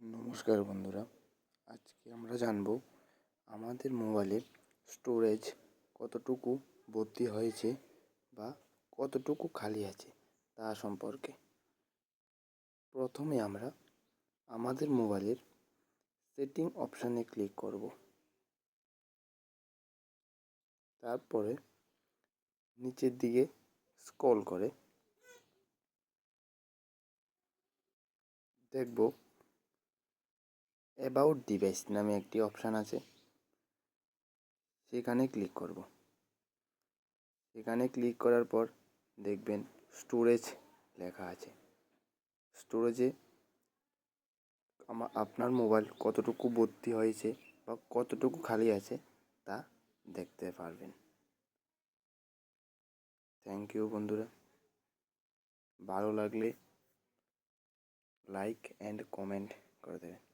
নমস্কার বন্ধুরা, আজকে আমরা জানব আমাদের মোবাইলের স্টোরেজ কতটুকু ভর্তি হয়েছে বা কতটুকু খালি আছে তা সম্পর্কে। প্রথমে আমরা আমাদের মোবাইলের সেটিং অপশানে ক্লিক করব। তারপরে নিচের দিকে স্ক্রল করে দেখব অ্যাবাউট ডিভাইস নামে একটি অপশান আছে। সেখানে ক্লিক করব। সেখানে ক্লিক করার পর দেখবেন স্টোরেজ লেখা আছে। স্টোরেজে আমা, আপনার মোবাইল কতটুকু ভর্তি হয়েছে বা কতটুকু খালি আছে তা দেখতে পারবেন। থ্যাংক ইউ বন্ধুরা। ভালো লাগলে লাইক অ্যান্ড কমেন্ট করে দেবেন।